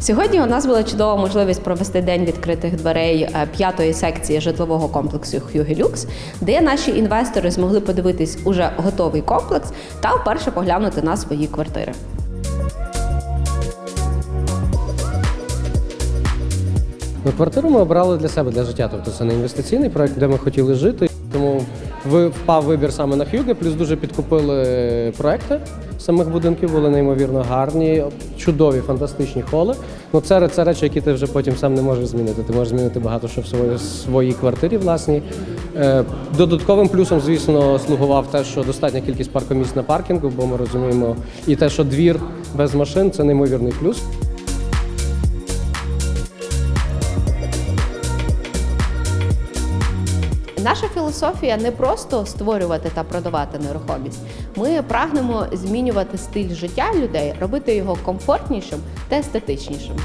Сьогодні у нас була чудова можливість провести день відкритих дверей е, п'ятої секції житлового комплексу Lux, де наші інвестори змогли подивитись уже готовий комплекс та вперше поглянути на свої квартири. Квартиру ми обрали для себе для життя. Тобто це не інвестиційний проект, де ми хотіли жити. Тому впав вибір саме на Х'юге, плюс дуже підкупили проекти самих будинків, були неймовірно гарні, чудові, фантастичні холи. Ну, це, це речі, які ти вже потім сам не можеш змінити. Ти можеш змінити багато що в своїй, своїй квартирі власній. Е, додатковим плюсом, звісно, слугував те, що достатня кількість паркомісць на паркінгу, бо ми розуміємо, і те, що двір без машин це неймовірний плюс. Наша філософія не просто створювати та продавати нерухомість. Ми прагнемо змінювати стиль життя людей, робити його комфортнішим та естетичнішим.